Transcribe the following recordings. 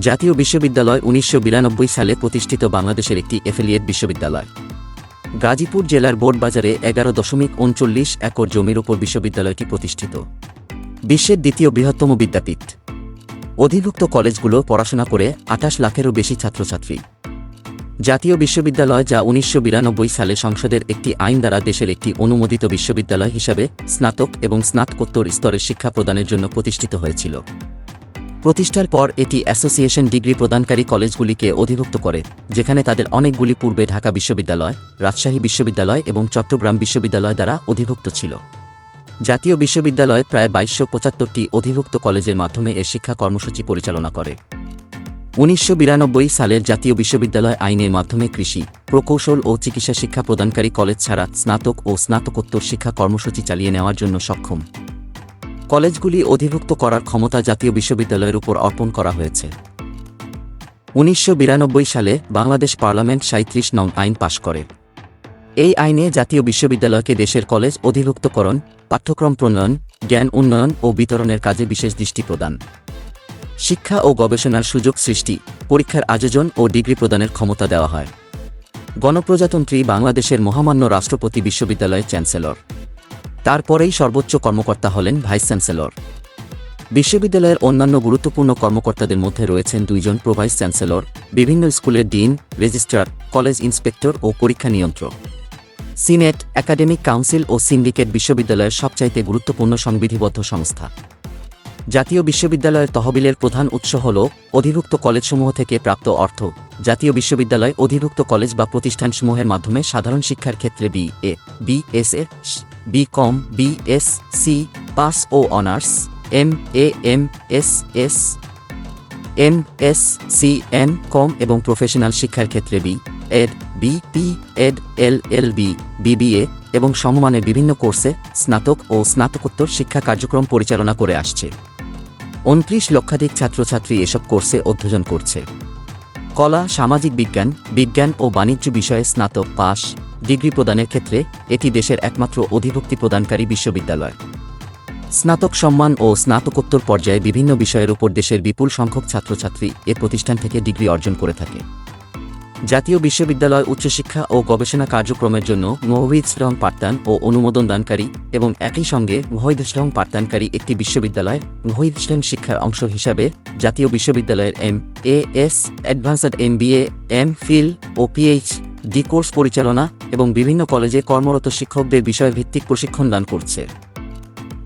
জাতীয় বিশ্ববিদ্যালয় উনিশশো বিরানব্বই সালে প্রতিষ্ঠিত বাংলাদেশের একটি এফিলিয়েট বিশ্ববিদ্যালয়। গাজীপুর জেলার বোর্ডবাজারে এগারো দশমিক উনচল্লিশ একর জমির ওপর বিশ্ববিদ্যালয়টি প্রতিষ্ঠিত। বিশ্বের দ্বিতীয় বৃহত্তম বিদ্যাপীঠ। অধিভুক্ত কলেজগুলো পড়াশোনা করে আঠাশ লাখেরও বেশি ছাত্রছাত্রী। জাতীয় বিশ্ববিদ্যালয় যা উনিশশো বিরানব্বই সালে সংসদের একটি আইন দ্বারা দেশের একটি অনুমোদিত বিশ্ববিদ্যালয় হিসাবে স্নাতক এবং স্নাতকোত্তর স্তরের শিক্ষা প্রদানের জন্য প্রতিষ্ঠিত হয়েছিল। প্রতিষ্ঠার পর এটি অ্যাসোসিয়েশন ডিগ্রি প্রদানকারী কলেজগুলিকে অধিভুক্ত করে, যেখানে তাদের অনেকগুলি পূর্বে ঢাকা বিশ্ববিদ্যালয়, রাজশাহী বিশ্ববিদ্যালয় এবং চট্টগ্রাম বিশ্ববিদ্যালয় দ্বারা অধিভুক্ত ছিল। জাতীয় বিশ্ববিদ্যালয় প্রায় বাইশশো পঁচাত্তরটি অধিভুক্ত কলেজের মাধ্যমে এর শিক্ষা কর্মসূচি পরিচালনা করে। উনিশশো বিরানব্বই সালের জাতীয় বিশ্ববিদ্যালয় আইনের মাধ্যমে কৃষি, প্রকৌশল ও চিকিৎসা শিক্ষা প্রদানকারী কলেজ ছাড়া স্নাতক ও স্নাতকোত্তর শিক্ষা কর্মসূচি চালিয়ে নেওয়ার জন্য সক্ষম। কলেজগুলি অধিভুক্ত করার ক্ষমতা জাতীয় বিশ্ববিদ্যালয়ের উপর অর্পণ করা হয়েছে। উনিশশো বিরানব্বই সালে বাংলাদেশ পার্লামেন্ট সাঁত্রিশ নং আইন পাশ করে। এই আইনে জাতীয় বিশ্ববিদ্যালয়কে দেশের কলেজ অধিভুক্তকরণ, পাঠ্যক্রম প্রণয়ন, জ্ঞান উন্নয়ন ও বিতরণের কাজে বিশেষ দৃষ্টি প্রদান। শিক্ষা ও গবেষণার সুযোগ সৃষ্টি, পরীক্ষার আয়োজন ও ডিগ্রি প্রদানের ক্ষমতা দেওয়া হয়। গণপ্রজাতন্ত্রী বাংলাদেশের মহামান্য রাষ্ট্রপতি বিশ্ববিদ্যালয়ের চ্যান্সেলর। তারপরেই সর্বোচ্চ কর্মকর্তা হলেন ভাইস চ্যান্সেলর। বিশ্ববিদ্যালয়ের অন্যান্য গুরুত্বপূর্ণ কর্মকর্তাদের মধ্যে রয়েছেন দুইজন প্রোভাইস চ্যান্সেলর, বিভিন্ন স্কুলের ডিন, রেজিস্ট্রার, কলেজ ইন্সপেক্টর ও পরীক্ষা নিয়ন্ত্রক। সিনেট, একাডেমিক কাউন্সিল ও সিন্ডিকেট বিশ্ববিদ্যালয়ের সবচাইতে গুরুত্বপূর্ণ সংবিধিবদ্ধ সংস্থা। জাতীয় বিশ্ববিদ্যালয়ের তহবিলের প্রধান উৎস হল অধিভুক্ত কলেজসমূহ থেকে প্রাপ্ত অর্থ। জাতীয় বিশ্ববিদ্যালয় অধিভুক্ত কলেজ বা প্রতিষ্ঠানসমূহের মাধ্যমে সাধারণ শিক্ষার ক্ষেত্রে B A B S B com B S C pass O honours M A M S S M S C M com এবং প্রফেশনাল শিক্ষার ক্ষেত্রে B ed B P ed L L B BBA এবং সমমানের বিভিন্ন কোর্সে স্নাতক ও স্নাতকোত্তর শিক্ষা কার্যক্রম পরিচালনা করে আসছে। উনত্রিশ লক্ষাধিক ছাত্রছাত্রী এসব কোর্সে অধ্যয়ন করছে। কলা, সামাজিক বিজ্ঞান বিজ্ঞান ও বাণিজ্য বিষয়ে স্নাতক পাস ডিগ্রি প্রদানের ক্ষেত্রে এটি দেশের একমাত্র অধিভুক্তি প্রদানকারী বিশ্ববিদ্যালয়। স্নাতক সম্মান ও স্নাতকোত্তর পর্যায়ে বিভিন্ন বিষয়ের উপর দেশের বিপুল সংখ্যক ছাত্রছাত্রী এ প্রতিষ্ঠান থেকে ডিগ্রি অর্জন করে থাকে। জাতীয় বিশ্ববিদ্যালয় উচ্চশিক্ষা ও গবেষণা কার্যক্রমের জন্য শ্রম পাঠদান ও অনুমোদন দানকারী এবং একই সঙ্গে মহিদ শ্রম পাঠদানকারী একটি বিশ্ববিদ্যালয় মহিদ শ্রম শিক্ষার অংশ হিসাবে জাতীয় বিশ্ববিদ্যালয়ের M, A, S, advanced M, B, A, M, phil O P H D course পরিচালনা এবং বিভিন্ন কলেজে কর্মরত শিক্ষকদের বিষয়ভিত্তিক প্রশিক্ষণ দান করছে।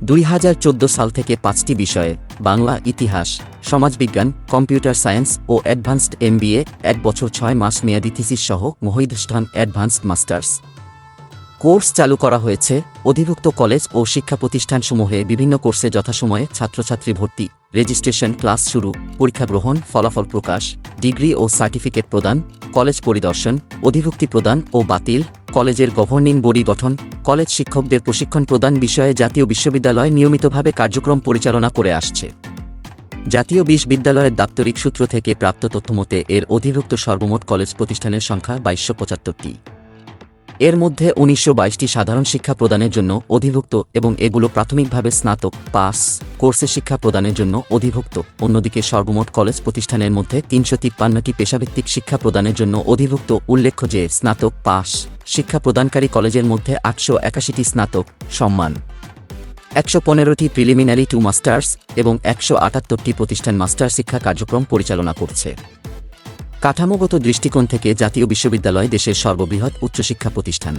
দুই হাজার চোদ্দ সাল থেকে পাঁচটি বিষয়ে বাংলা, ইতিহাস, সমাজবিজ্ঞান, কম্পিউটার সায়েন্স ও অ্যাডভান্সড এমবিএ, এক বছর ছয় মাস মেয়াদি থিসিস সহ মহিদস্থান অ্যাডভান্সড মাস্টার্স। কোর্স চালু করা হয়েছে অধিভুক্ত কলেজ ও শিক্ষা প্রতিষ্ঠানসমূহে বিভিন্ন কোর্সে যথাসময়ে ছাত্রছাত্রী ভর্তি। রেজিস্ট্রেশন ক্লাস শুরু, পরীক্ষা গ্রহণ, ফলাফল প্রকাশ, ডিগ্রি ও সার্টিফিকেট প্রদান, কলেজ পরিদর্শন, অধিভুক্তি প্রদান ও বাতিল, কলেজের গভর্নিং বডি গঠন, কলেজ শিক্ষকদের প্রশিক্ষণ প্রদান বিষয়ে জাতীয় বিশ্ববিদ্যালয় নিয়মিতভাবে কার্যক্রম পরিচালনা করে আসছে। জাতীয় বিশ্ববিদ্যালয়ের দাপ্তরিক সূত্র থেকে প্রাপ্ত তথ্যমতে, এর অধিভুক্ত সর্বমোট কলেজ প্রতিষ্ঠানের সংখ্যা বাইশশো পঁচাত্তরটি। এর মধ্যে উনিশশো সাধারণ শিক্ষা প্রদানের জন্য অধিভুক্ত এবং এগুলো প্রাথমিকভাবে স্নাতক পাস কোর্সে শিক্ষা প্রদানের জন্য অধিভুক্ত। অন্যদিকে সর্বমোট কলেজ প্রতিষ্ঠানের মধ্যে তিনশো তিপ্পান্নটি পেশাভিত্তিক শিক্ষা প্রদানের জন্য অধিভুক্ত। উল্লেখ্য যে স্নাতক পাস শিক্ষা প্রদানকারী কলেজের মধ্যে আটশো একাশিটি স্নাতক সম্মান, একশো পনেরোটি প্রিলিমিনারি টু মাস্টার্স এবং একশো আটাত্তরটি প্রতিষ্ঠান মাস্টার শিক্ষা কার্যক্রম পরিচালনা করছে। কাঠামোগত দৃষ্টিকোণ থেকে জাতীয় বিশ্ববিদ্যালয় দেশের সর্ববৃহৎ উচ্চশিক্ষা প্রতিষ্ঠান।